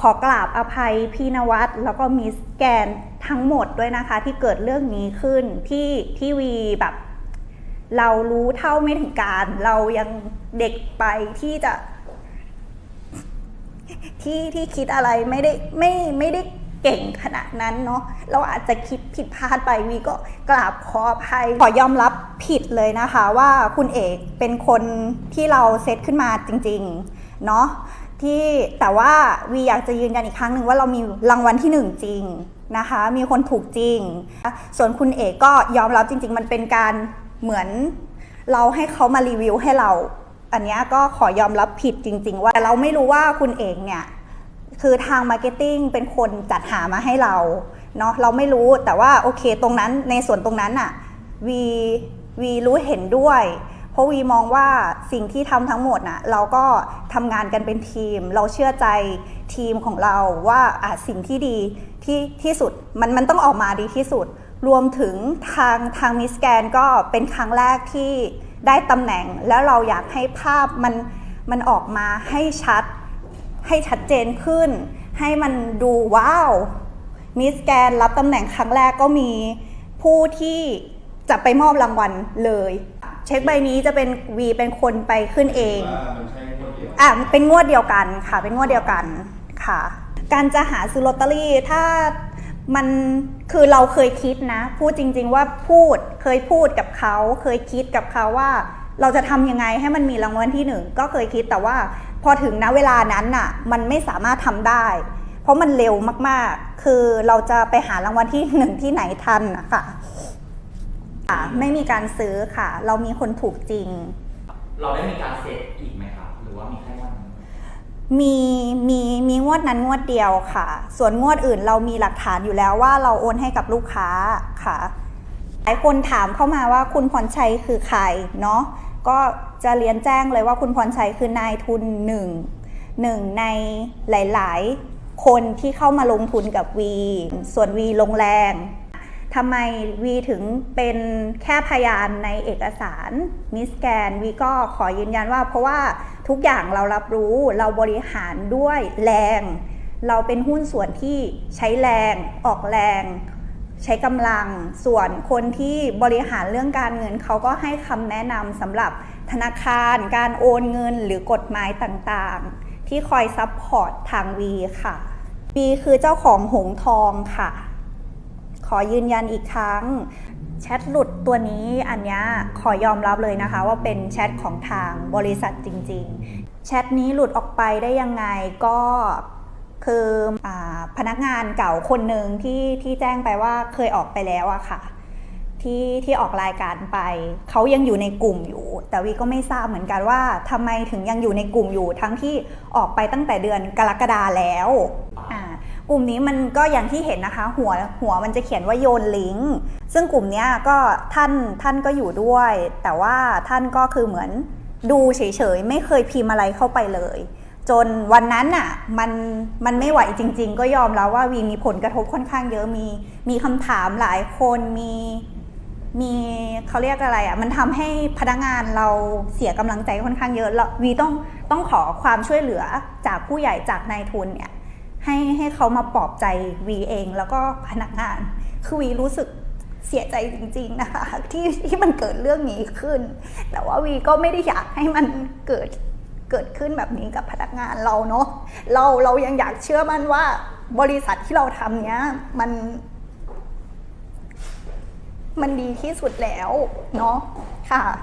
ขอกราบอภัยพี่นวัดแล้วก็มิสแกนทั้งหมดด้วยนะคะ ที่เกิดเรื่องนี้ขึ้นที่ที่วีแบบ เรารู้เท่าไม่ถึงการ เรายังเด็กไปที่จะ ที่ที่คิดอะไรไม่ได้ไม่ไม่ได้เก่งขนาดนั้นเนาะเราอาจจะคิดผิดพลาดไปวีก็กราบขออภัยขอยอมรับผิดเลยนะคะ ว่าคุณเอกเป็นคนที่เราเซตขึ้นมาจริง ๆ เนาะ ที่แต่ว่าวีอยากจะยืนยันอีกครั้งหนึ่งว่าเรามีรางวัลที่หนึ่งจริงนะคะ มีคนถูกจริง ส่วนคุณเอกก็ยอมรับจริง ๆ มันเป็นการเหมือนเราให้เขามารีวิวให้เรา อันนี้ก็ขอยอมรับผิดจริง ๆ ว่าแต่เราไม่รู้ว่าคุณเอกเนี่ย คือทางมาร์เก็ตติ้งเป็นคนจัดหามาให้เราเนาะเราไม่รู้แต่ว่าโอเคตรงนั้นในส่วนตรงนั้นอะวีวีรู้เห็นด้วย เพราะวีมองว่าสิ่งที่ทำทั้งหมดน่ะเราก็ทำงานกันเป็นทีม เราเชื่อใจทีมของเราว่าอะสิ่งที่ดีที่ที่สุดมันมันต้องออกมาดีที่สุด รวมถึงทางทางมิสแกนก็เป็นครั้งแรกที่ได้ตำแหน่ง แล้วเราอยากให้ภาพมันมันออกมาให้ชัดให้ชัดเจนขึ้น ให้มันดูว้าวมิสแกนรับตำแหน่งครั้งแรกก็มีผู้ที่จะไปมอบรางวัลเลย เช็คใบนี้จะเป็นวีเป็นคนไปขึ้นเองว่ามันใช่คนเดียวอะเป็นงวดเดียวกันค่ะ เป็นงวดเดียวกันค่ะ การจะหาซื้อลอตเตอรี่ถ้ามันคือเราเคยคิดนะ พูดจริง ๆ ว่าพูดเคยพูดกับเขาเคยคิดกับเขาว่า เราจะทำยังไงให้มันมีรางวัลที่หนึ่งก็เคยคิดแต่ว่าพอถึงณเวลานั้นน่ะ มันไม่สามารถทำได้ เพราะมันเร็วมากๆ คือเราจะไปหารางวัลที่หนึ่งที่ไหนทันนะคะ ค่ะไม่มีการซื้อค่ะ เรามีคนถูกจริง เราได้มีการเซตอีกไหมครับ หรือว่ามีแค่วันนี้มีมีมีงวดนั้นงวดเดียวค่ะ ส่วนงวดอื่นเรามีหลักฐานอยู่แล้วว่าเราโอนให้กับลูกค้าค่ะหลายคนถามเข้ามาว่าคุณพรชัยคือใครเนาะก็จะเรียนแจ้งเลยว่าคุณพรชัยคือนายทุนหนึ่งหนึ่งในหลาย ๆ คนที่เข้ามาลงทุนกับวี ส่วนวีลงแรง ทำไมวีถึงเป็นแค่พยานในเอกสารมิสแกนวีก็ขอยืนยันว่า เพราะว่าทุกอย่างเรารับรู้เราบริหารด้วยแรง เราเป็นหุ้นส่วนที่ใช้แรงออกแรง ใช้กำลังส่วนคนที่บริหารเรื่องการเงินเขาก็ให้คำแนะนำสำหรับธนาคารการโอนเงินหรือกฎหมายต่างๆ ที่คอยซัพพอร์ตทางวีค่ะวีคือเจ้าของหงทองค่ะ ขอยืนยันอีกครั้งแชทหลุดตัวนี้อันเนี้ยขอยอมรับเลยนะคะว่าเป็นแชทของทางบริษัทจริง ๆ แชทนี้หลุดออกไปได้ยังไงก็คืออพนักงานเก่าคนหนึ่งที่ที่แจ้งไปว่าเคยออกไปแล้วอะค่ะที่ที่ออกรายการไป เขายังอยู่ในกลุ่มอยู่ แต่วีก็ไม่ทราบเหมือนกันว่าทำไมถึงยังอยู่ในกลุ่มอยู่ ทั้งที่ออกไปตั้งแต่เดือนกรกฎาแล้ว กลุ่มนี้มันก็อย่างที่เห็นนะคะ หัวหัวมันจะเขียนว่าโยนลิงก์ซึ่งกลุ่มนี้ก็ท่านท่านก็อยู่ด้วย แต่ว่าท่านก็คือเหมือนดูเฉยๆ ไม่เคยพิมพ์อะไรเข้าไปเลย จนวันนั้นน่ะมันมันไม่ไหวจริง ๆ ก็ยอมแล้วว่าวีมีผลกระทบค่อนข้างเยอะมี มีคำถามหลายคนมีมีเขาเรียกอะไรอะมันทำให้พนักงานเราเสียกำลังใจค่อนข้างเยอะแล้ววีต้องต้องขอความช่วยเหลือจากผู้ใหญ่จากนายทุนเนี่ย ให้ให้เขามาปลอบใจวีเอง แล้วก็พนักงาน คือวีรู้สึกเสียใจจริงๆนะคะที่ที่มันเกิดเรื่องนี้ขึ้น แต่ว่าวีก็ไม่ได้อยากให้มันเกิดเกิดขึ้นแบบนี้กับพนักงานเราเนาะเราเรายังอยากเชื่อมั่นว่าบริษัทที่เราทำเนี้ยมัน มันดีที่สุดแล้วเนาะค่ะ